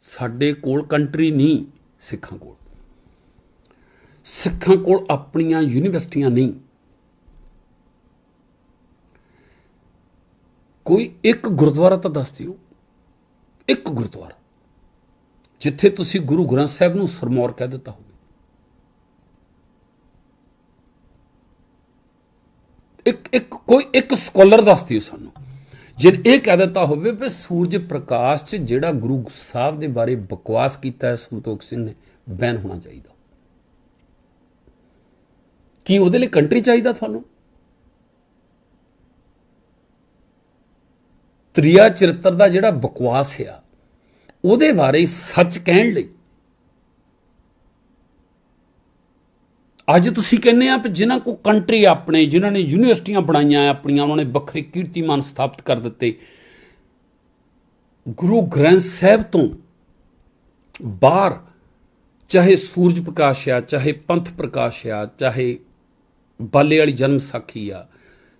ਸਾਡੇ ਕੋਲ ਕੰਟਰੀ ਨਹੀਂ, ਸਿੱਖਾਂ ਕੋਲ। ਸਿੱਖਾਂ ਕੋਲ ਆਪਣੀਆਂ ਯੂਨੀਵਰਸਿਟੀਆਂ ਨਹੀਂ। ਕੋਈ ਇੱਕ ਗੁਰਦੁਆਰਾ ਤਾਂ ਦੱਸ ਦਿਓ। ਇੱਕ ਗੁਰਦੁਆਰਾ, ਜਿੱਥੇ ਤੁਸੀਂ ਗੁਰੂ ਗ੍ਰੰਥ ਸਾਹਿਬ ਨੂੰ ਸਰਮੌਰ ਕਹਿ ਦਿੱਤਾ ਹੋਵੇ। ਇੱਕ ਇੱਕ, ਕੋਈ ਇੱਕ ਸਕਾਲਰ ਦੱਸ ਦਿਓ ਸਾਨੂੰ। ਜੇ ਇਹ ਕਹਿ ਦਿੱਤਾ ਹੋਵੇ ਵੀ ਸੂਰਜ ਪ੍ਰਕਾਸ਼ ਚ ਜਿਹੜਾ ਗੁਰੂ ਸਾਹਿਬ ਦੇ ਬਾਰੇ ਬਕਵਾਸ ਕੀਤਾ ਹੈ, ਸੰਤੋਖ ਸਿੰਘ ਨੇ, ਬੈਨ ਹੋਣਾ ਚਾਹੀਦਾ। ਕੀ ਉਹਦੇ ਲਈ ਕੰਟਰੀ ਚਾਹੀਦਾ ਤੁਹਾਨੂੰ? ਤ੍ਰਿਆ ਚਰਿੱਤਰ ਦਾ ਜਿਹੜਾ ਬਕਵਾਸ ਆ, ਉਹਦੇ ਬਾਰੇ ਸੱਚ ਕਹਿਣ ਲਈ ਅੱਜ ਤੁਸੀਂ ਕਹਿੰਦੇ ਆ ਕਿ ਜਿਨ੍ਹਾਂ ਕੋ ਕੰਟਰੀ ਆਪਣੇ, ਜਿਨ੍ਹਾਂ ਨੇ ਯੂਨੀਵਰਸਿਟੀਆਂ ਬਣਾਈਆਂ ਆਪਣੀਆਂ, ਉਹਨਾਂ ਨੇ ਵੱਖਰੇ ਕੀਰਤੀਮਾਨ ਸਥਾਪਿਤ ਕਰ ਦਿੱਤੇ। ਗੁਰੂ ਗ੍ਰੰਥ ਸਾਹਿਬ ਤੋਂ ਬਾਹਰ ਚਾਹੇ ਸੂਰਜ ਪ੍ਰਕਾਸ਼ ਆ, ਚਾਹੇ ਪੰਥ ਪ੍ਰਕਾਸ਼ ਆ, ਚਾਹੇ ਬਾਲੇ ਵਾਲੀ ਜਨਮ ਸਾਖੀ ਆ,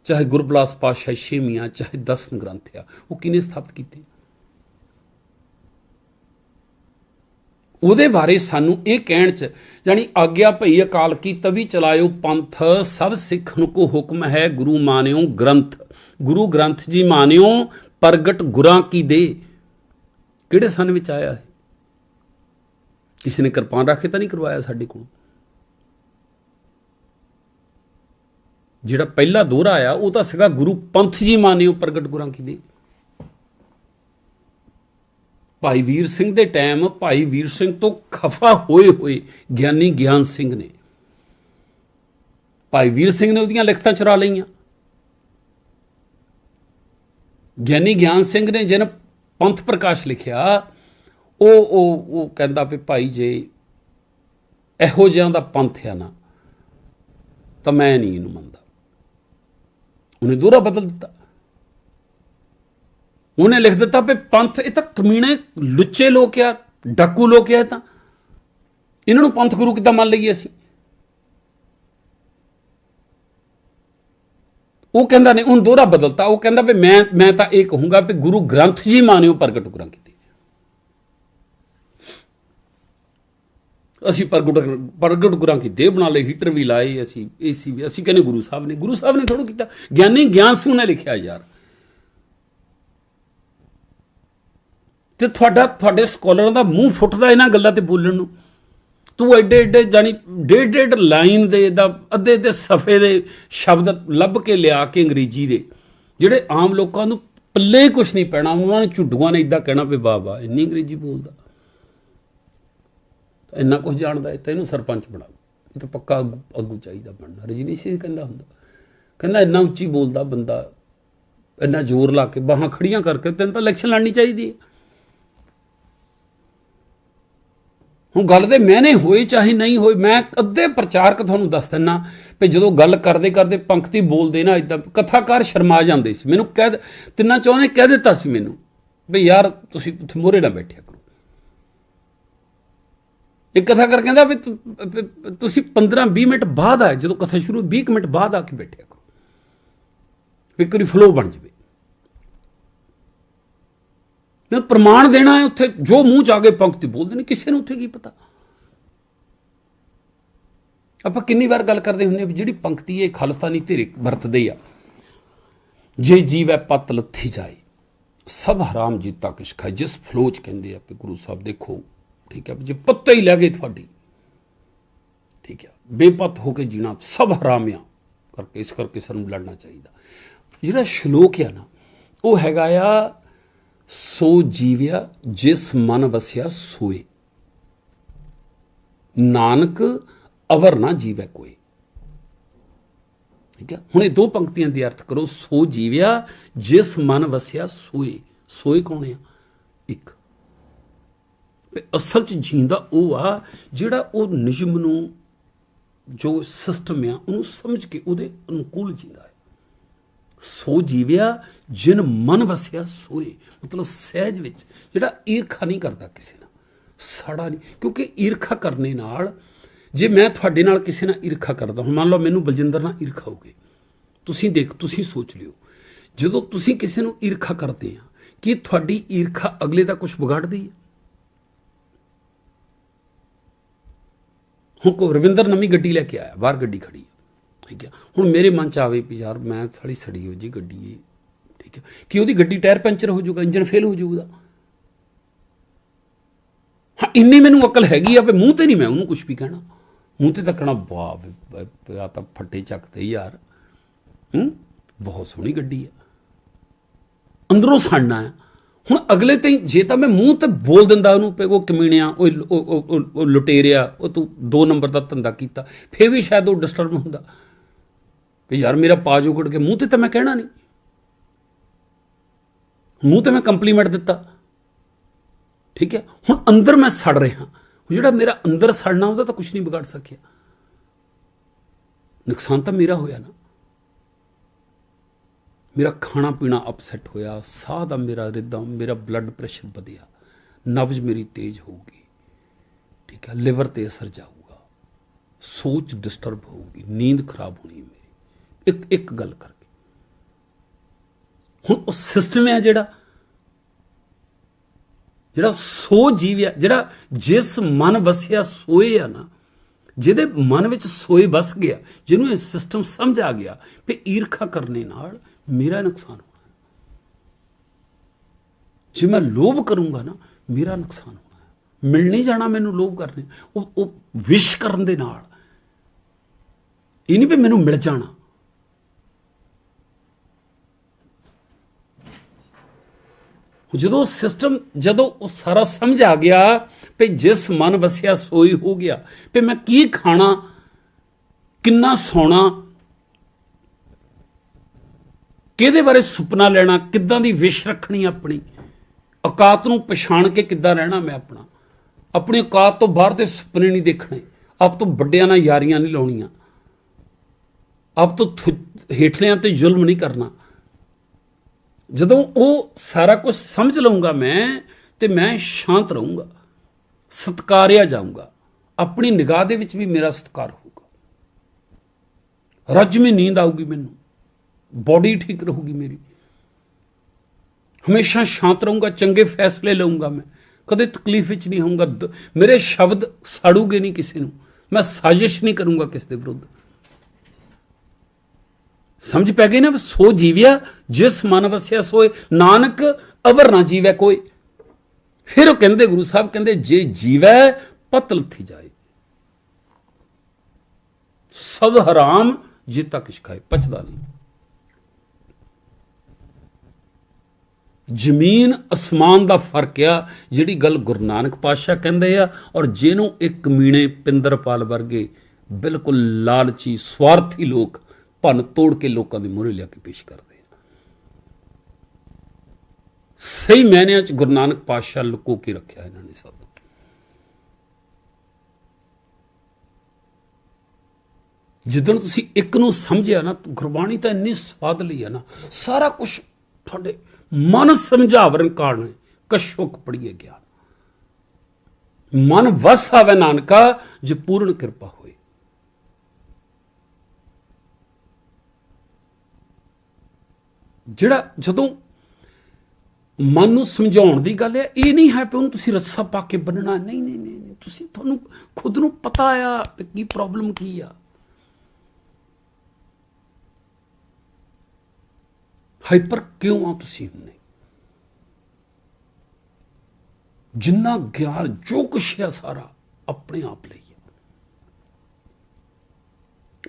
ਚਾਹੇ ਗੁਰਬਲਾਸ ਪਾਸ਼ਾ ਛੇਵੀਂ ਆ, ਚਾਹੇ ਦਸਮ ਗ੍ਰੰਥ ਆ, ਉਹ ਕਿਨੇ ਸਥਾਪਿਤ ਕੀਤੇ? ਉਹਦੇ ਬਾਰੇ ਸਾਨੂੰ ਇਹ ਕਹਿਣ ਚ ਜਾਨੀ ਆਗਿਆ ਭਈ ਅਕਾਲ ਕੀ ਤਵੀ ਚਲਾਇਓ ਪੰਥ, ਸਭ ਸਿੱਖ ਨੂੰ ਕੋ ਹੁਕਮ ਹੈ ਗੁਰੂ ਮਾਨਿਓ ਗ੍ਰੰਥ। ਗੁਰੂ ਗ੍ਰੰਥ ਜੀ ਮਾਨਿਓ, ਪ੍ਰਗਟ ਗੁਰਾਂ ਕੀ ਦੇ। ਕਿਹੜੇ ਸਨ ਵਿੱਚ ਆਇਆ ਹੈ ਕਿਸੇ ਨੇ ਕਿਰਪਾਨ ਰੱਖ ਕੇ ਤਾਂ ਨਹੀਂ ਕਰਵਾਇਆ ਸਾਡੇ ਕੋਲ? ਜਿਹੜਾ ਪਹਿਲਾ ਦੋਹਰਾ ਆਇਆ, ਉਹ ਤਾਂ ਸੀਗਾ ਗੁਰੂ ਪੰਥ ਜੀ ਮਾਨਿਓ ਪ੍ਰਗਟ ਗੁਰਾਂ ਕੀ ਦੇ। ਭਾਈ ਵੀਰ ਸਿੰਘ ਦੇ ਟਾਈਮ ਭਾਈ ਵੀਰ ਸਿੰਘ ਤੋਂ ਖਫਾ ਹੋਏ ਹੋਏ ਗਿਆਨੀ ਗਿਆਨ ਸਿੰਘ ਨੇ। ਭਾਈ ਵੀਰ ਸਿੰਘ ਨੇ ਉਹਦੀਆਂ ਲਿਖਤਾਂ ਚੁਰਾ ਲਈਆਂ। ਗਿਆਨੀ ਗਿਆਨ ਸਿੰਘ ਨੇ ਜਿਹਨ ਪੰਥ ਪ੍ਰਕਾਸ਼ ਲਿਖਿਆ, ਉਹ ਉਹ ਉਹ ਕਹਿੰਦਾ ਵੀ ਭਾਈ ਜੇ ਇਹੋ ਜਿਹਾਂ ਦਾ ਪੰਥ ਆ ਨਾ, ਤਾਂ ਮੈਂ ਨਹੀਂ ਇਹਨੂੰ ਮੰਨਦਾ। ਉਹਨੇ ਦੋਰਾ ਬਦਲ ਦਿੱਤਾ। ਉਹਨੇ ਲਿਖ ਦਿੱਤਾ ਵੀ ਪੰਥ, ਇਹ ਤਾਂ ਕਮੀਣੇ ਲੁੱਚੇ ਲੋਕ ਆ, ਡਾਕੂ ਲੋਕ ਆ ਤਾਂ। ਇਹਨਾਂ ਨੂੰ ਪੰਥ ਗੁਰੂ ਕਿੱਦਾਂ ਮੰਨ ਲਈਏ ਅਸੀਂ? ਉਹ ਕਹਿੰਦਾ ਨੇ ਉਹਨ ਦੋਹਰਾ ਬਦਲਤਾ। ਉਹ ਕਹਿੰਦਾ ਵੀ ਮੈਂ ਮੈਂ ਤਾਂ ਇਹ ਕਹੂੰਗਾ ਵੀ ਗੁਰੂ ਗ੍ਰੰਥ ਜੀ ਮਾਨਿਓ ਪ੍ਰਗਟ ਗੁਰਾਂ ਕੀਤੀ। ਅਸੀਂ ਪ੍ਰਗਟ ਪ੍ਰਗਟ ਗੁਰਾਂ ਕੀ ਦੇਹ ਬਣਾ ਲਈ, ਹੀਟਰ ਵੀ ਲਾਏ ਅਸੀਂ, ਏਸੀ ਵੀ, ਅਸੀਂ ਕਹਿੰਦੇ ਗੁਰੂ ਸਾਹਿਬ ਨੇ, ਗੁਰੂ ਸਾਹਿਬ ਨੇ ਥੋੜਾ ਕੀਤਾ। ਗਿਆਨੀ ਗਿਆਨ ਸੂ ਨੇ ਲਿਖਿਆ ਯਾਰ। ਤੇ ਤੁਹਾਡਾ ਤੁਹਾਡੇ ਸਕਾਲਰਾਂ ਦਾ ਮੂੰਹ ਫੁੱਟਦਾ ਇਹਨਾਂ ਗੱਲਾਂ ਤੇ ਬੋਲਣ ਨੂੰ। ਤੂੰ ਐਡੇ ਐਡੇ ਜਾਨੀ ਡੇਢ ਡੇਢ ਲਾਈਨ ਦੇ ਦਾ ਅੱਧੇ ਅੱਧੇ ਸਫੇ ਦੇ ਸ਼ਬਦ ਲੱਭ ਕੇ ਲਿਆ ਕੇ ਅੰਗਰੇਜ਼ੀ ਦੇ, ਜਿਹੜੇ ਆਮ ਲੋਕਾਂ ਨੂੰ ਪੱਲੇ ਕੁਝ ਨਹੀਂ ਪੈਣਾ। ਉਹਨਾਂ ਨੇ ਝੁੱਡੂਆਂ ਨੇ ਇਦਾਂ ਕਹਿਣਾ ਵੀ ਵਾਹ ਵਾਹ, ਇੰਨੀ ਅੰਗਰੇਜ਼ੀ ਬੋਲਦਾ। ਇੰਨਾ ਕੁਝ ਜਾਣਦਾ ਹੈ ਤੈਨੂੰ ਸਰਪੰਚ ਬਣਾ। ਇਹ ਤਾਂ ਪੱਕਾ ਆਗੂ ਆਗੂ ਚਾਹੀਦਾ ਬਣਨਾ। ਰਜਨੀ ਸਿੰਘ ਕਹਿੰਦਾ ਹੁੰਦਾ। ਕਹਿੰਦਾ ਇੰਨਾ ਉੱਚੀ ਬੋਲਦਾ ਬੰਦਾ, ਇੰਨਾ ਜ਼ੋਰ ਲਾ ਕੇ ਬਾਹਾਂ ਖੜੀਆਂ ਕਰਕੇ ਤੈਨੂੰ ਤਾਂ ਇਲੈਕਸ਼ਨ ਲੜਨੀ ਚਾਹੀਦੀ ਹੈ। ਹੁਣ ਗੱਲ ਦੇ ਮੈਨੇ ਹੋਏ ਚਾਹੇ ਨਹੀਂ ਹੋਏ ਮੈਂ ਅੱਧੇ ਪ੍ਰਚਾਰਕ ਤੁਹਾਨੂੰ ਦੱਸ ਦਿੰਨਾ ਵੀ ਜਦੋਂ ਗੱਲ ਕਰਦੇ ਕਰਦੇ ਪੰਕਤੀ ਬੋਲਦੇ ਨਾ ਇਦਾਂ, ਕਥਾਕਾਰ ਸ਼ਰਮਾ ਜਾਂਦੇ ਸੀ। ਮੈਨੂੰ ਕਹਿ ਤਿੰਨਾਂ ਚਾਹੁੰਦੇ ਕਹਿ ਦਿੱਤਾ ਸੀ ਮੈਨੂੰ ਵੀ ਯਾਰ ਤੁਸੀਂ ਉੱਥੇ ਮੋਰੇ ਨਾ ਬੈਠਿਆ ਕਰੋ। ਇਹ ਕਥਾਕਾਰ ਕਹਿੰਦਾ ਵੀ ਤੁਸੀਂ 15 20 ਮਿੰਟ ਬਾਅਦ ਆਏ, ਜਦੋਂ ਕਥਾ ਸ਼ੁਰੂ 20 ਮਿੰਟ ਬਾਅਦ ਆ ਕੇ ਬੈਠਿਆ ਕਰੋ। ਵੀ ਕੋਈ ਫਲੋ ਬਣ ਜਵੇ। ਮੈਂ ਪ੍ਰਮਾਣ ਦੇਣਾ ਹੈ ਉੱਥੇ, ਜੋ ਮੂੰਹ ਚ ਆ ਕੇ ਪੰਕਤੀ ਬੋਲਦੇ ਨੇ, ਕਿਸੇ ਨੂੰ ਉੱਥੇ ਕੀ ਪਤਾ? ਆਪਾਂ ਕਿੰਨੀ ਵਾਰ ਗੱਲ ਕਰਦੇ ਹੁੰਨੇ ਵੀ ਜਿਹੜੀ ਪੰਕਤੀ ਇਹ ਖਾਲਸਤਾਨੀ ਧਿਰ ਵਰਤਦੇ ਆ। ਜੇ ਜੀਵ ਹੈ, ਪਤ ਲੱਥੀ ਜਾਏ, ਸਭ ਹਰਾਮ ਜੀਤਾ ਕਿਛ ਖਾਏ। ਜਿਸ ਫਲੋ ਚ ਕਹਿੰਦੇ ਆ ਵੀ ਗੁਰੂ ਸਾਹਿਬ, ਦੇਖੋ, ਠੀਕ ਹੈ ਜੇ ਪੱਤੇ ਹੀ ਲੈ ਗਏ ਤੁਹਾਡੀ, ਠੀਕ ਹੈ, ਬੇਪਤ ਹੋ ਕੇ ਜੀਣਾ, ਸਭ ਹਰਾਮਿਆਂ ਕਰਕੇ ਇਸ ਕਰਕੇ ਸਾਨੂੰ ਲੜਨਾ ਚਾਹੀਦਾ। ਜਿਹੜਾ ਸ਼ਲੋਕ ਹੈ ਨਾ, ਉਹ ਹੈਗਾ ਆ ਸੋ ਜੀਵਿਆ ਜਿਸ ਮਨ ਵਸਿਆ ਸੋਏ। ਨਾਨਕ ਅਵਰ ਨਾ ਜੀਵੈ ਕੋਈ ਠੀਕ ਹੈ? ਹੁਣ ਇਹ ਦੋ ਪੰਕਤੀਆਂ ਦੀ ਅਰਥ ਕਰੋ। ਸੋ ਜੀਵਿਆ ਜਿਸ ਮਨ ਵਸਿਆ ਸੋਏ। ਸੋਏ ਕੌਣ ਆ? ਇੱਕ। ਅਸਲ ਚ ਜੀਂਦਾ ਉਹ ਆ ਜਿਹੜਾ ਉਹ ਨਿਯਮ ਨੂੰ ਜੋ ਸਿਸਟਮ ਆ ਉਹਨੂੰ ਸਮਝ ਕੇ ਉਹਦੇ ਅਨੁਕੂਲ ਜੀਂਦਾ ਸੋ ਜੀਵਿਆ, ਜਿਨ ਮਨ ਵਸਿਆ ਸੋਏ। ਮਤਲਬ ਸਹਿਜ ਵਿੱਚ ਜਿਹੜਾ ਈਰਖਾ ਨਹੀਂ ਕਰਦਾ ਕਿਸੇ ਨਾਲ, ਸੜਾ ਨਹੀਂ। ਕਿਉਂਕਿ ਈਰਖਾ ਕਰਨੇ ਨਾਲ, ਜੇ ਮੈਂ ਤੁਹਾਡੇ ਨਾਲ ਕਿਸੇ ਨਾਲ ਈਰਖਾ ਕਰਦਾ ਹਾਂ, ਮੰਨ ਲਓ ਮੈਨੂੰ ਬਲਜਿੰਦਰ ਨਾਲ ਈਰਖਾ ਹੋ ਗਈ। ਤੁਸੀਂ ਦੇਖ, ਤੁਸੀਂ ਸੋਚ ਲਿਓ, ਜਦੋਂ ਤੁਸੀਂ ਕਿਸੇ ਨੂੰ ਈਰਖਾ ਕਰਦੇ ਆ, ਕੀ ਤੁਹਾਡੀ ਈਰਖਾ ਅਗਲੇ ਦਾ ਕੁਝ ਵਿਗਾੜਦੀ ਹੈ? ਹੁਣ ਕੋ ਰਵਿੰਦਰ ਨਵੀਂ ਗੱਡੀ ਲੈ ਕੇ ਆਇਆ, ਬਾਹਰ ਗੱਡੀ ਖੜੀ ਠੀਕ ਹੈ ਹੁਣ ਮੇਰੇ ਮਨ ਚ ਆਵੇ ਵੀ ਯਾਰ ਮੈਂ ਸਾਲੀ ਸੜੀ ਹੋ ਜੀ ਗੱਡੀ ਇਹ, ਠੀਕ ਹੈ। ਕਿ ਉਹਦੀ ਗੱਡੀ ਟਾਇਰ ਪੈਂਚਰ ਹੋ ਜਾਊਗਾ ਇੰਜਨ ਫੇਲ ਹੋ ਜਾਊਗਾ। ਹਾਂ, ਇੰਨੀ ਮੈਨੂੰ ਅਕਲ ਹੈਗੀ ਆ ਵੀ ਮੂੰਹ ਤੇ ਨਹੀਂ ਮੈਂ ਉਹਨੂੰ ਕੁਝ ਵੀ ਕਹਿਣਾ। ਮੂੰਹ ਤੇ ਤੱਕਣਾ ਵਾਹ ਆ ਤਾਂ ਫੱਟੇ ਚੱਕਦੇ ਯਾਰ। ਹੂੰ? ਬਹੁਤ ਸੋਹਣੀ ਗੱਡੀ ਆ। ਅੰਦਰੋਂ ਸੜਨਾ ਹੈ ਹੁਣ ਅਗਲੇ ਤੇ ਜੇ ਤਾਂ ਮੈਂ ਮੂੰਹ ਤੇ ਬੋਲ ਦਿੰਦਾ ਉਹਨੂੰ ਪੇ ਉਹ ਕਮੀਣਿਆ, ਉਹ ਉਹ ਲੁਟੇਰਿਆ, ਉਹ ਤੂੰ ਦੋ ਨੰਬਰ ਦਾ ਧੰਦਾ ਕੀਤਾ, ਫੇਰ ਵੀ ਸ਼ਾਇਦ ਉਹ ਡਿਸਟਰਬ ਹੁੰਦਾ। ਵੀ ਯਾਰ ਮੇਰਾ ਪਾਜ ਉਗੜ ਕੇ ਮੂੰਹ ਤੇ ਤਾਂ ਮੈਂ ਕਹਿਣਾ ਨਹੀਂ ਮੂੰਹ ਤੇ ਮੈਂ ਕੰਪਲੀਮੈਂਟ ਦਿੱਤਾ ਠੀਕ ਹੈ ਹੁਣ ਅੰਦਰ ਮੈਂ ਸੜ ਰਿਹਾ ਉਹ ਜਿਹੜਾ ਮੇਰਾ ਅੰਦਰ ਸੜਨਾ ਉਹਦਾ ਤਾਂ ਕੁਝ ਨਹੀਂ ਵਿਗਾੜ ਸਕਿਆ ਨੁਕਸਾਨ ਤਾਂ ਮੇਰਾ ਹੋਇਆ ਨਾ ਮੇਰਾ ਖਾਣਾ ਪੀਣਾ ਅਪਸੈਟ ਹੋਇਆ ਸਾਹ ਦਾ ਮੇਰਾ ਰਿਦਮ ਮੇਰਾ ਬਲੱਡ ਪ੍ਰੈਸ਼ਰ ਵਧਿਆ ਨਬਜ਼ ਮੇਰੀ ਤੇਜ਼ ਹੋਊਗੀ ਠੀਕ ਹੈ ਲਿਵਰ ਤੇ ਅਸਰ ਜਾਊਗਾ ਸੋਚ ਡਿਸਟਰਬ ਹੋਊਗੀ ਨੀਂਦ ਖਰਾਬ ਹੋਣੀ ਹੈ ਮੇਰੀ ਇੱਕ ਇੱਕ ਗੱਲ ਕਰਕੇ। ਹੁਣ ਉਹ ਸਿਸਟਮ ਹੈ ਜਿਹੜਾ। ਜਿਹੜਾ ਸੋ ਜੀਵਿਆ ਜਿਹੜਾ ਜਿਸ ਮਨ ਵਸਿਆ ਸੋਏ ਆ ਨਾ, ਜਿਹਦੇ ਮਨ ਵਿੱਚ ਸੋਏ ਵਸ ਗਿਆ, ਜਿਹਨੂੰ ਇਹ ਸਿਸਟਮ ਸਮਝ ਆ ਗਿਆ ਵੀ ਈਰਖਾ ਕਰਨੇ ਨਾਲ ਮੇਰਾ ਨੁਕਸਾਨ ਹੋਣਾ। ਜੇ ਮੈਂ ਲੋਭ ਕਰੂੰਗਾ ਨਾ, ਮੇਰਾ ਨੁਕਸਾਨ ਹੋਣਾ। ਮਿਲ ਨਹੀਂ ਜਾਣਾ ਮੈਨੂੰ ਲੋਭ ਕਰਨੇ। ਉਹ ਉਹ ਵਿਸ਼ ਕਰਨ ਦੇ ਨਾਲ। ਇਹ ਨਹੀਂ ਵੀ ਮੈਨੂੰ ਮਿਲ ਜਾਣਾ। ਜਦੋਂ ਸਿਸਟਮ ਜਦੋਂ ਉਹ ਸਾਰਾ ਸਮਝ ਆ ਗਿਆ ਵੀ ਜਿਸ ਮਨ ਵਸਿਆ ਸੋਈ ਹੋ ਗਿਆ, ਵੀ ਮੈਂ ਕੀ ਖਾਣਾ, ਕਿੰਨਾ ਸੌਣਾ, ਕਿਹਦੇ ਬਾਰੇ ਸੁਪਨਾ ਲੈਣਾ, ਕਿੱਦਾਂ ਦੀ ਵਿਸ਼ ਰੱਖਣੀ ਆਪਣੀ, ਔਕਾਤ ਨੂੰ ਪਛਾਣ ਕੇ ਕਿੱਦਾਂ ਰਹਿਣਾ ਮੈਂ ਆਪਣਾ। ਆਪਣੀ ਔਕਾਤ ਤੋਂ ਬਾਹਰ ਦੇ ਸੁਪਨੇ ਨਹੀਂ ਦੇਖਣੇ, ਆਪ ਤੋਂ ਵੱਡਿਆਂ ਨਾਲ ਯਾਰੀਆਂ ਨਹੀਂ ਲਾਉਣੀਆਂ। ਆਪ ਤੋਂ ਥੁ- ਹੇਠਲਿਆਂ ਤੇ ਜ਼ੁਲਮ ਨਹੀਂ ਕਰਨਾ। ਜਦੋਂ ਉਹ ਸਾਰਾ ਕੁਝ ਸਮਝ ਲਵਾਂਗਾ ਮੈਂ, ਤੇ ਮੈਂ ਸ਼ਾਂਤ ਰਹੂੰਗਾ, ਸਤਕਾਰਿਆ ਜਾਊਂਗਾ। ਆਪਣੀ ਨਿਗਾਹ ਦੇ ਵਿੱਚ ਵੀ ਮੇਰਾ ਸਤਕਾਰ ਹੋਊਗਾ। ਰੱਜ ਰੱਜਵੀਂ ਨੀਂਦ ਆਊਗੀ ਮੈਨੂੰ। ਬਾਡੀ ਠੀਕ ਰਹੂਗੀ ਮੇਰੀ। ਹਮੇਸ਼ਾ ਸ਼ਾਂਤ ਰਹੂੰਗਾ, ਚੰਗੇ ਫੈਸਲੇ ਲਵਾਂਗਾ ਮੈਂ। ਕਦੇ ਤਕਲੀਫ ਵਿੱਚ ਨਹੀਂ ਹੋਊਂਗਾ। ਦ- ਮੇਰੇ ਸ਼ਬਦ ਸਾੜੂਗੇ ਨਹੀਂ ਕਿਸੇ ਨੂੰ। ਮੈਂ ਸਾਜ਼ਿਸ਼ ਨਹੀਂ ਕਰੂੰਗਾ ਕਿਸੇ ਦੇ ਵਿਰੁੱਧ। ਸਮਝ ਪੈ ਗਈ ਨਾ ਵੀ ਸੋ ਜੀਵਿਆ, ਜਿਸ ਮਨ ਵਸਿਆ ਸੋਏ, ਨਾਨਕ ਅਵਰ ਨਾ ਜੀਵੈ ਕੋਈ। ਫਿਰ ਉਹ ਕਹਿੰਦੇ ਗੁਰੂ ਸਾਹਿਬ, ਕਹਿੰਦੇ ਜੇ ਜੀਵੈ, ਪਤਲ ਥੀ ਜਾਏ। ਸਭ ਹਰਾਮ, ਜੇ ਤੱਕ ਖਾਏ ਪਚਦਾ ਨਹੀਂ। ਜ਼ਮੀਨ ਅਸਮਾਨ ਦਾ ਫ਼ਰਕ ਆ, ਜਿਹੜੀ ਗੱਲ ਗੁਰੂ ਨਾਨਕ ਪਾਤਸ਼ਾਹ ਕਹਿੰਦੇ ਆ, ਔਰ ਜਿਹਨੂੰ ਇੱਕ ਮੀਣੇ ਪਿੰਦਰਪਾਲ ਵਰਗੇ ਬਿਲਕੁਲ ਲਾਲਚੀ, ਸਵਾਰਥੀ ਲੋਕ ਭੰਨ ਤੋੜ ਕੇ ਲੋਕਾਂ ਦੇ ਮੂਹਰੇ ਲਿਆ ਕੇ ਪੇਸ਼ ਕਰਦੇ ਸਹੀ ਮਾਇਨਿਆਂ ਚ ਗੁਰੂ ਨਾਨਕ ਪਾਤਸ਼ਾਹ ਲੁਕੋ ਕੇ ਰੱਖਿਆ ਇਹਨਾਂ ਨੇ ਸਭ ਜਿੱਦਣ ਤੁਸੀਂ ਇੱਕ ਨੂੰ ਸਮਝਿਆ ਨਾ, ਗੁਰਬਾਣੀ ਤਾਂ ਇੰਨੀ ਸਵਾਦ ਲਈ ਹੈ ਨਾ, ਸਾਰਾ ਕੁਝ ਤੁਹਾਡੇ ਮਨ ਸਮਝਾਵਰਨ ਕਾਰਨ ਕਸ਼ੋਕ ਪੜੀਏ ਗਿਆ। ਮਨ ਵਸ ਆਵੇ ਨਾਨਕਾ, ਜੇ ਪੂਰਨ ਕਿਰਪਾ ਹੋਏ ਜਿਹੜਾ ਜਦੋਂ ਮਨ ਨੂੰ ਸਮਝਾਉਣ ਦੀ ਗੱਲ ਹੈ, ਇਹ ਨਹੀਂ ਹੈ ਕਿ ਉਹਨੂੰ ਤੁਸੀਂ ਰੱਸਾ ਪਾ ਕੇ ਬੰਨਣਾ ਨਹੀਂ ਨਹੀਂ ਨਹੀਂ ਤੁਸੀਂ ਤੁਹਾਨੂੰ ਖੁਦ ਨੂੰ ਪਤਾ ਆ ਕੀ ਪ੍ਰੋਬਲਮ ਕੀ ਆ। ਹਾਈਪਰ ਕਿਉਂ ਆ ਤੁਸੀਂ ਹੁੰਨੇ ਜਿੰਨਾ ਗਿਆਨ, ਜੋ ਕੁਛ ਹੈ ਸਾਰਾ ਆਪਣੇ ਆਪ ਲਈ ਹੈ।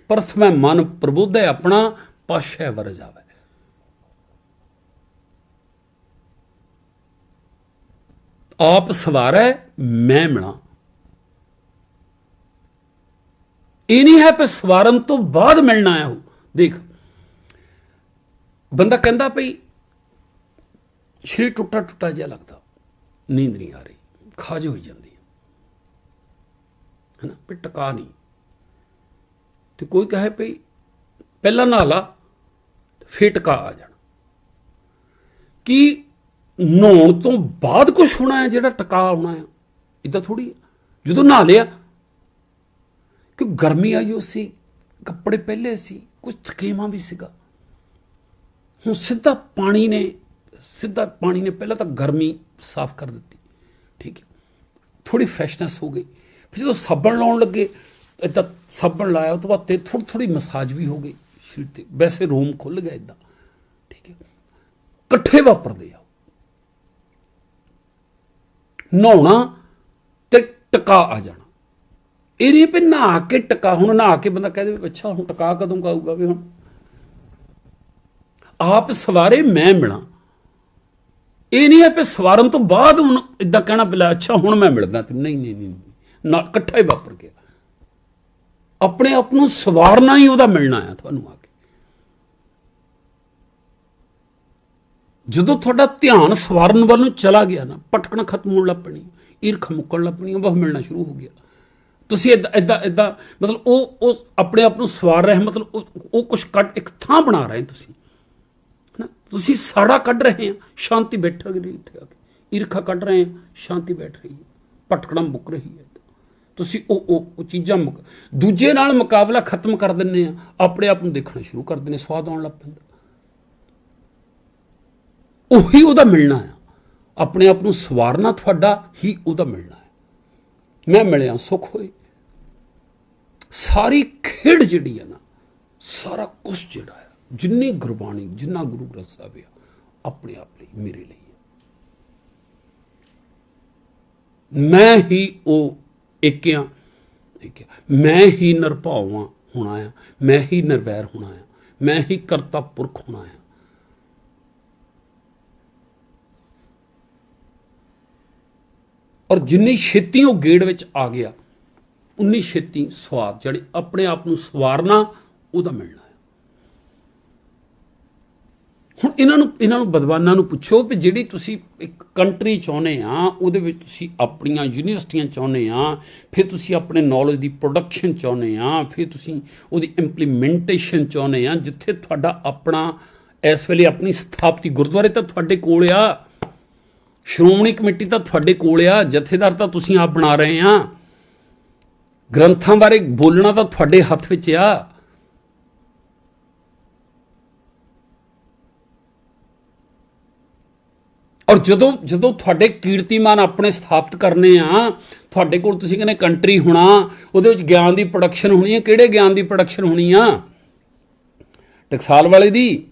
ਪ੍ਰਥਮੇ ਮਨ ਪ੍ਰਬੁੱਧ ਹੈ ਆਪਣਾ ਪਾਸ਼ੈ ਵਰ ਜਾਵੇ। ਆਪ ਸਵਾਰੈ, ਮੈਂ ਮਿਲਾਂ। ਇਹ ਨਹੀਂ ਹੈ ਕਿ ਸਵਾਰਨ ਤੋਂ ਬਾਅਦ ਮਿਲਣਾ ਹੈ। ਉਹ ਦੇਖ, ਬੰਦਾ ਕਹਿੰਦਾ ਭਈ, ਸ਼ਰੀਰ ਟੁੱਟਾ ਟੁੱਟਾ ਜਿਹਾ ਲੱਗਦਾ। ਨੀਂਦ ਨਹੀਂ ਆ ਰਹੀ, ਖਾਜ ਹੋਈ ਜਾਂਦੀ ਹੈ। ਹੈਨਾ ਵੀ ਟਿਕਾ ਨਹੀਂ। ਤੇ ਕੋਈ ਕਹੇ ਭਈ, ਪਹਿਲਾਂ ਨਹਾ ਲਾ ਫਿਰ ਟਿਕਾ ਆ ਜਾਣਾ। ਕੀ ਨਹਾਉਣ ਤੋਂ ਬਾਅਦ ਕੁਝ ਹੋਣਾ ਹੈ ਜਿਹੜਾ ਟਿਕਾ ਆਉਣਾ ਹੈ। ਇਦਾਂ ਥੋੜੀ ਜਦੋਂ ਨਹਾ ਲਿਆ ਕਿ ਗਰਮੀ ਆਈ ਹੋ ਸੀ, ਕੱਪੜੇ ਪਹਿਲੇ ਸੀ ਕੁਝ ਥਕੇਵਾ ਵੀ ਸੀਗਾ। ਹੁਣ ਸਿੱਧਾ ਪਾਣੀ ਨੇ, ਸਿੱਧਾ ਪਾਣੀ ਨੇ ਪਹਿਲਾਂ ਤਾਂ ਗਰਮੀ ਸਾਫ਼ ਕਰ ਦਿੱਤੀ। ਠੀਕ ਹੈ। ਥੋੜੀ ਫਰੈਸ਼ਨੈਸ ਹੋ ਗਈ। ਫਿਰ ਜਦੋਂ ਸਾਬਣ ਲਾਉਣ ਲੱਗੇ ਇਦਾਂ ਸਾਬਣ ਲਾਇਆ ਉਹ ਤੋਂ ਬਾਅਦ ਤੇ ਥੋੜੀ ਥੋੜੀ ਮਸਾਜ ਵੀ ਹੋ ਗਈ। ਸਰੀਰ ਤੇ ਵੈਸੇ ਰੋਮ ਖੁੱਲ ਗਿਆ ਇਦਾਂ ਠੀਕ ਹੈ। ਇਕੱਠੇ ਵਾਪਰਦੇ ਆ। ਨਹਾਉਣਾ ਤੇ ਟਕਾ ਆ ਜਾਣਾ। ਇਹ ਨਹੀਂ ਵੀ ਨਹਾ ਕੇ ਟਕਾ, ਹੁਣ ਨਹਾ ਕੇ ਬੰਦਾ ਕਹਿ ਦੇ ਅੱਛਾ, ਹੁਣ ਟਕਾ ਕਦੋਂ ਕਾਊਗਾ ਵੀ ਹੁਣ? ਆਪ ਸਵਾਰੇ ਮੈਂ ਮਿਲਾਂ। ਇਹ ਨਹੀਂ ਹੈ ਕਿ ਸਵਾਰਨ ਤੋਂ ਬਾਅਦ ਹੁਣ ਇਦਾਂ ਕਹਿਣਾ ਪਿਲਾ ਅੱਛਾ, ਹੁਣ ਮੈਂ ਮਿਲਦਾ ਤੇ ਨਹੀਂ ਨਹੀਂ ਨਹੀਂ ਨਾ, ਇਕੱਠਾ ਹੀ ਵਾਪਰ ਗਿਆ। ਆਪਣੇ ਆਪ ਨੂੰ ਸਵਾਰਨਾ ਹੀ ਉਹਦਾ ਮਿਲਣਾ ਆ, ਤੁਹਾਨੂੰ ਆ ਕੇ ਜਦੋਂ ਤੁਹਾਡਾ ਧਿਆਨ ਸਵਾਰਨ ਵੱਲ ਨੂੰ ਚਲਾ ਗਿਆ ਨਾ ਪਟਕਣਾ ਖਤਮ ਹੋਣ ਲੱਗ ਪਣੀ ਈਰਖ ਮੁੱਕਣ ਲੱਗ ਪਣੀ ਉਹ ਮਿਲਣਾ ਸ਼ੁਰੂ ਹੋ ਗਿਆ। ਤੁਸੀਂ ਇਦਾਂ ਇਦਾਂ ਇਦਾਂ ਮਤਲਬ ਉਹ ਉਹ ਆਪਣੇ ਆਪ ਨੂੰ ਸਵਾਰ ਰਹੇ ਮਤਲਬ ਉਹ, ਉਹ ਕੁਝ ਕੱਢ ਇੱਕ ਥਾਂ ਬਣਾ ਰਹੇ ਤੁਸੀਂ। ਨਾ ਤੁਸੀਂ ਸਾੜਾ ਕੱਢ ਰਹੇ ਆ ਸ਼ਾਂਤੀ ਬੈਠ ਰਹੀ ਇੱਥੇ ਆ ਕੇ? ਈਰਖਾ ਕੱਢ ਰਹੇ ਆ ਸ਼ਾਂਤੀ ਬੈਠ ਰਹੀ ਹੈ ਪਟਕਣਾ ਮੁੱਕ ਰਹੀ ਹੈ। ਤੁਸੀਂ ਉਹ ਉਹ ਚੀਜ਼ਾਂ ਮੁਕ- ਦੂਜੇ ਨਾਲ ਮੁਕਾਬਲਾ ਖਤਮ ਕਰ ਦਿੰਨੇ ਆ ਆਪਣੇ ਆਪ ਨੂੰ ਦੇਖਣਾ ਸ਼ੁਰੂ ਕਰ ਦਿੰਨੇ ਸਵਾਦ ਆਉਣ ਲੱਗ ਪੈਂਦਾ। ਉਹੀ ਉਹਦਾ ਮਿਲਣਾ ਆ। ਆਪਣੇ ਆਪ ਨੂੰ ਸਵਾਰਨਾ ਤੁਹਾਡਾ, ਹੀ ਉਹਦਾ ਮਿਲਣਾ ਹੈ ਮੈਂ ਮਿਲਿਆ, ਸੁਖ ਹੋਏ। ਸਾਰੀ ਖੇਡ ਜਿਹੜੀ ਆ ਨਾ, ਸਾਰਾ ਕੁਝ ਜਿਹੜਾ ਆ, ਜਿੰਨੀ ਗੁਰਬਾਣੀ, ਜਿੰਨਾ ਗੁਰੂ ਗ੍ਰੰਥ ਸਾਹਿਬ ਆ, ਆਪਣੇ ਆਪ ਲਈ, ਮੇਰੇ ਲਈ ਮੈਂ ਹੀ ਉਹ ਏਕਿਆਂ ਠੀਕ ਹੈ ਮੈਂ ਹੀ ਨਿਰਭਾਵਾਂ ਹੋਣਾ ਆ, ਮੈਂ ਹੀ ਨਿਰਵੈਰ ਹੋਣਾ ਆ, ਮੈਂ ਹੀ ਕਰਤਾ ਪੁਰਖ ਹੋਣਾ ਆ। ਔਰ ਜਿੰਨੀ ਛੇਤੀ ਉਹ ਗੇੜ ਵਿੱਚ ਆ ਗਿਆ, ਉਨੀ ਛੇਤੀ ਸਵਾਰ ਜਿਹੜੀ ਆਪਣੇ ਆਪ ਨੂੰ ਸਵਾਰਨਾ, ਉਹਦਾ ਮਿਲਣਾ ਹੈ। ਹੁਣ ਇਹਨਾਂ ਨੂੰ ਇਹਨਾਂ ਨੂੰ ਬਦਵਾਨਾਂ ਨੂੰ ਪੁੱਛੋ ਕਿ ਜਿਹੜੀ ਤੁਸੀਂ ਇੱਕ ਕੰਟਰੀ ਚਾਹੁੰਦੇ ਆ, ਉਹਦੇ ਵਿੱਚ ਤੁਸੀਂ ਆਪਣੀਆਂ ਯੂਨੀਵਰਸਿਟੀਆਂ ਚਾਹੁੰਦੇ ਆ, ਫਿਰ ਤੁਸੀਂ ਆਪਣੇ ਨੌਲੇਜ ਦੀ ਪ੍ਰੋਡਕਸ਼ਨ ਚਾਹੁੰਦੇ ਆ, ਫਿਰ ਤੁਸੀਂ ਉਹਦੀ ਇੰਪਲੀਮੈਂਟੇਸ਼ਨ ਚਾਹੁੰਦੇ ਆ, ਜਿੱਥੇ ਤੁਹਾਡਾ ਆਪਣਾ, ਇਸ ਵੇਲੇ ਆਪਣੀ ਸਥਾਪਤੀ ਗੁਰਦੁਆਰੇ ਤਾਂ ਤੁਹਾਡੇ ਕੋਲ ਆ। ਸ਼੍ਰੋਮਣੀ ਕਮੇਟੀ ਤਾਂ ਤੁਹਾਡੇ ਕੋਲ ਆ, ਜਥੇਦਾਰ ਤਾਂ ਤੁਸੀਂ ਆਪ ਬਣਾ ਰਹੇ ਆ। ਗ੍ਰੰਥਾਂ ਬਾਰੇ ਬੋਲਣਾ ਤਾਂ ਤੁਹਾਡੇ ਹੱਥ ਵਿੱਚ ਆ। ਔਰ ਜਦੋਂ ਜਦੋਂ ਤੁਹਾਡੇ ਕੀਰਤੀਮਾਨ ਆਪਣੇ ਸਥਾਪਿਤ ਕਰਨੇ ਆ, ਤੁਹਾਡੇ ਕੋਲ ਤੁਸੀਂ ਕਹਿੰਦੇ ਕੰਟਰੀ ਹੋਣਾ, ਉਹਦੇ ਵਿੱਚ ਗਿਆਨ ਦੀ ਪ੍ਰੋਡਕਸ਼ਨ ਹੋਣੀ ਹੈ ਕਿਹੜੇ ਗਿਆਨ ਦੀ ਪ੍ਰੋਡਕਸ਼ਨ ਹੋਣੀ ਆ? ਟਕਸਾਲ ਵਾਲੇ ਦੀ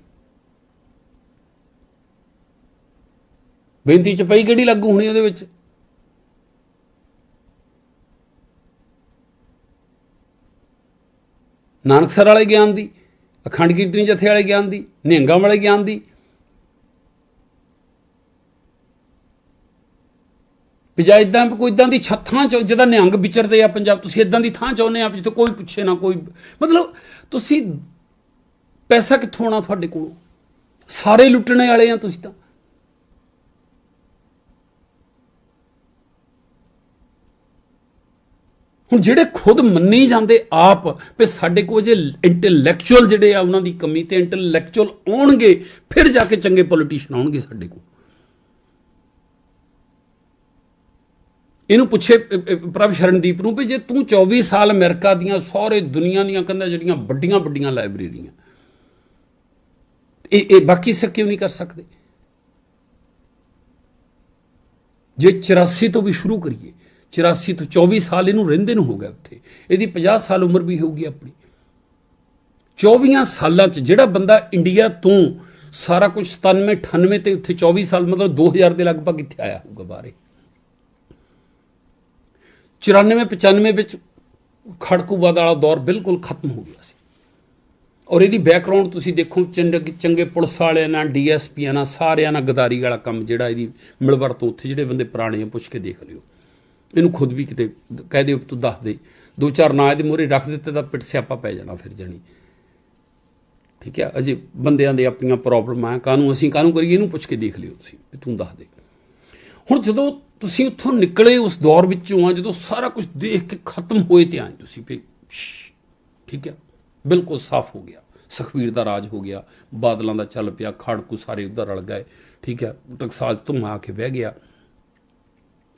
ਬੇਨਤੀ ਚ ਪਈ ਕਿਹੜੀ ਲਾਗੂ ਹੋਣੀ ਉਹਦੇ ਵਿੱਚ? ਨਾਨਕਸਰ ਵਾਲੇ ਗਿਆਨ ਦੀ, ਅਖੰਡ ਕੀਰਤਨੀ ਜਥੇ ਵਾਲੇ ਗਿਆਨ ਦੀ, ਨਿਹੰਗਾਂ ਵਾਲੇ ਗਿਆਨ ਦੀ। ਵੀ ਜਾਂ ਇਦਾਂ ਕੋਈ ਇਦਾਂ ਦੀ ਛੱਥਾਂ ਚ, ਜਿਹਦਾ ਨਿਹੰਗ ਵਿਚਰਦੇ ਆ ਪੰਜਾਬ, ਤੁਸੀਂ ਇਦਾਂ ਦੀ ਥਾਂ ਚਾਹੁੰਦੇ ਆ ਜਿੱਥੇ ਕੋਈ ਪੁੱਛੇ ਨਾ ਕੋਈ, ਮਤਲਬ ਤੁਸੀਂ ਪੈਸਾ ਕਿੱਥੋਂ ਆਉਣਾ ਤੁਹਾਡੇ ਕੋਲੋਂ? ਸਾਰੇ ਲੁੱਟਣੇ ਵਾਲੇ ਆ ਤੁਸੀਂ ਤਾਂ। ਹੁਣ ਜਿਹੜੇ ਖੁਦ ਮੰਨੀ ਜਾਂਦੇ ਆਪ, ਵੀ ਸਾਡੇ ਕੋਲ ਜੇ ਇੰਟੈਲੈਕਚੁਅਲ ਜਿਹੜੇ ਆ ਉਹਨਾਂ ਦੀ ਕਮੀ ਤੇ ਇੰਟੈਲੈਕਚੁਅਲ ਆਉਣਗੇ, ਫਿਰ ਜਾ ਕੇ ਚੰਗੇ ਪੋਲੀਟੀਸ਼ੀਅਨ ਆਉਣਗੇ ਸਾਡੇ ਕੋਲ। ਇਹਨੂੰ ਪੁੱਛੇ ਪ੍ਰਭ ਸ਼ਰਨਦੀਪ ਨੂੰ ਵੀ ਜੇ ਤੂੰ 24 ਸਾਲ ਅਮਰੀਕਾ ਦੀਆਂ ਸਾਰੇ ਦੁਨੀਆ ਦੀਆਂ ਕਹਿੰਦਾ ਜਿਹੜੀਆਂ ਵੱਡੀਆਂ ਵੱਡੀਆਂ ਲਾਇਬ੍ਰੇਰੀਆਂ, ਇਹ ਇਹ ਬਾਕੀ ਸਿਰ ਕਿਉਂ ਨਹੀਂ ਕਰ ਸਕਦੇ? ਜੇ 84 ਤੋਂ ਵੀ ਸ਼ੁਰੂ ਕਰੀਏ 84 ਤੋਂ 24 ਸਾਲ ਇਹਨੂੰ ਰਹਿੰਦੇ ਨੂੰ ਹੋ ਗਿਆ ਉੱਥੇ। ਇਹਦੀ 50 ਸਾਲ ਉਮਰ ਵੀ ਹੋਊਗੀ ਆਪਣੀ। 24 ਸਾਲਾਂ ਚ ਜਿਹੜਾ ਬੰਦਾ ਇੰਡੀਆ ਤੋਂ ਸਾਰਾ ਕੁਝ 97 98 ਤੇ ਉੱਥੇ 24 ਸਾਲ, ਮਤਲਬ 2000 ਦੇ ਲਗਭਗ ਇੱਥੇ ਆਇਆ ਹੋਊਗਾ ਬਾਹਰੇ। 94 95 ਵਿੱਚ ਖੜਕੂਬਾਦ ਵਾਲਾ ਦੌਰ ਬਿਲਕੁਲ ਖਤਮ ਹੋ ਗਿਆ ਸੀ। ਔਰ ਇਹਦੀ ਬੈਕਗ੍ਰਾਉਂਡ ਤੁਸੀਂ ਦੇਖੋ, ਚੰਗੇ ਚੰਗੇ ਪੁਲਿਸ ਵਾਲਿਆਂ ਨਾਲ, ਡੀਐਸਪੀਆਂ ਨਾਲ, ਸਾਰਿਆਂ ਨਾਲ ਗਦਾਰੀ ਵਾਲਾ ਕੰਮ ਜਿਹੜਾ ਇਹਦੀ ਮਿਲਵਰਤੋਂ ਉੱਥੇ ਜਿਹੜੇ ਬੰਦੇ ਪੁਰਾਣੇ ਆ, ਪੁੱਛ ਕੇ ਦੇਖ ਲਿਓ। ਇਹਨੂੰ ਖੁਦ ਵੀ ਕਿਤੇ ਕਹਿ ਦਿਓ ਤੂੰ ਦੱਸ ਦੇ। ਦੋ ਚਾਰ ਨਾਂ ਇਹਦੇ ਮੂਹਰੇ ਰੱਖ ਦਿੱਤੇ ਤਾਂ ਪਿੱਟ ਸਿਆਪਾ ਪੈ ਜਾਣਾ ਫਿਰ ਜਣੀ। ਠੀਕ ਹੈ ਅਜੇ ਬੰਦਿਆਂ ਦੇ ਆਪਣੀਆਂ ਪ੍ਰੋਬਲਮ ਆ। ਕਾਹਨੂੰ ਅਸੀਂ ਕਾਹਨੂੰ ਕਰੀਏ? ਇਹਨੂੰ ਪੁੱਛ ਕੇ ਦੇਖ ਲਿਓ ਤੁਸੀਂ ਵੀ ਤੂੰ ਦੱਸ ਦੇ। ਹੁਣ ਜਦੋਂ ਤੁਸੀਂ ਉੱਥੋਂ ਨਿਕਲੇ ਉਸ ਦੌਰ ਵਿੱਚੋਂ ਆ, ਜਦੋਂ ਸਾਰਾ ਕੁਝ ਦੇਖ ਕੇ ਖਤਮ ਹੋਏ ਤੇ ਆਏ ਤੁਸੀਂ ਵੀ ਠੀਕ ਹੈ ਬਿਲਕੁਲ ਸਾਫ਼ ਹੋ ਗਿਆ। ਸੁਖਬੀਰ ਦਾ ਰਾਜ ਹੋ ਗਿਆ। ਬਾਦਲਾਂ ਦਾ ਚੱਲ ਪਿਆ। ਖੜਕੂ ਸਾਰੇ ਉਧਰ ਰਲ ਗਏ। ਠੀਕ ਹੈ ਟਕਸਾਲ ਤੋਂ ਆ ਕੇ ਬਹਿ ਗਿਆ।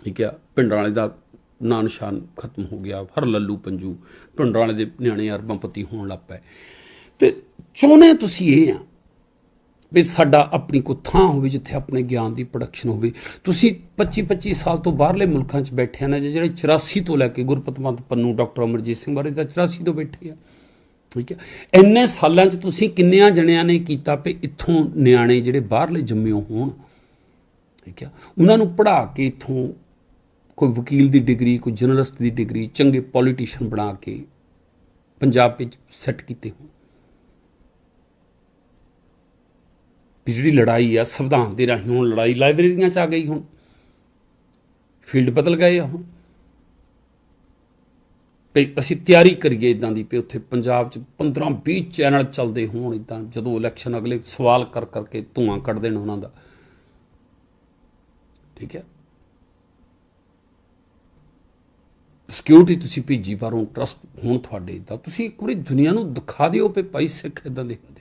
ਠੀਕ ਆ, ਪਿੰਡਾਂ ਵਾਲੇ ਦਾ ਨਾਂ ਨਿਸ਼ਾਨ ਖਤਮ ਹੋ ਗਿਆ, ਹਰ ਲੱਲੂ ਪੰਜੂ ਪਿੰਡਾਂ ਵਾਲੇ ਦੇ ਨਿਆਣੇ ਅਰਬਾਂ ਪਤੀ ਹੋਣ ਲੱਗ ਪਏ। ਤੇ ਚਾਹੁੰਦੇ ਤੁਸੀਂ ਇਹ ਆ ਵੀ ਸਾਡਾ ਆਪਣੀ ਕੋਈ ਥਾਂ ਹੋਵੇ ਜਿੱਥੇ ਆਪਣੇ ਗਿਆਨ ਦੀ ਪ੍ਰੋਡਕਸ਼ਨ ਹੋਵੇ। ਤੁਸੀਂ 25 25 ਸਾਲ ਤੋਂ ਬਾਹਰਲੇ ਮੁਲਕਾਂ 'ਚ ਬੈਠੇ ਨੇ, ਜਿਹੜੇ 84 ਤੋਂ ਲੈ ਕੇ ਗੁਰਪਤਮੰਤ ਪੰਨੂ, ਡਾਕਟਰ ਅਮਰਜੀਤ ਸਿੰਘ ਬਾਰੇ ਤਾਂ 84 ਤੋਂ ਬੈਠੇ ਆ। ਠੀਕ ਹੈ ਇੰਨੇ ਸਾਲਾਂ 'ਚ ਤੁਸੀਂ ਕਿੰਨਿਆਂ ਜਣਿਆਂ ਨੇ ਕੀਤਾ ਵੀ ਇੱਥੋਂ ਨਿਆਣੇ ਜਿਹੜੇ ਬਾਹਰਲੇ ਜੰਮਿਓ ਹੋਣ। ਠੀਕ ਹੈ ਉਹਨਾਂ ਨੂੰ ਪੜ੍ਹਾ ਕੇ ਇੱਥੋਂ ਕੋਈ ਵਕੀਲ ਦੀ ਡਿਗਰੀ, ਕੋਈ ਜਰਨਲਿਸਟ ਦੀ ਡਿਗਰੀ, ਚੰਗੇ ਪੋਲੀਟੀਸ਼ੀਅਨ ਬਣਾ ਕੇ ਪੰਜਾਬ ਵਿੱਚ ਸੈੱਟ ਕੀਤੇ ਹੋਣ। ਵੀ ਜਿਹੜੀ ਲੜਾਈ ਆ, ਸੰਵਿਧਾਨ ਦੇ ਰਾਹੀਂ ਹੁਣ ਲੜਾਈ ਲਾਇਬ੍ਰੇਰੀਆਂ 'ਚ ਆ ਗਈ ਹੁਣ। ਫੀਲਡ ਬਦਲ ਗਏ ਆ ਹੁਣ। ਵੀ ਅਸੀਂ ਤਿਆਰੀ ਕਰੀਏ ਇਦਾਂ ਦੀ ਵੀ ਉੱਥੇ ਪੰਜਾਬ 'ਚ 15 20 ਚੈਨਲ ਚੱਲਦੇ ਹੋਣ ਇਦਾਂ ਜਦੋਂ ਇਲੈਕਸ਼ਨ ਅਗਲੇ ਸਵਾਲ ਕਰ ਕਰਕੇ ਧੂਆਂ ਕੱਢ ਦੇਣ ਉਹਨਾਂ ਦਾ। ਠੀਕ ਹੈ? ਸਿਕਿਉਰਿਟੀ ਤੁਸੀਂ ਭੇਜੀ ਬਾਹਰੋਂ ਟਰਸਟ ਹੋਣ ਤੁਹਾਡੇ ਇਦਾਂ ਤੁਸੀਂ ਇੱਕ ਵਾਰੀ ਦੁਨੀਆ ਨੂੰ ਦਿਖਾ ਦਿਓ ਵੀ ਭਾਈ ਸਿੱਖ ਇਦਾਂ ਦੇ ਹੁੰਦੇ।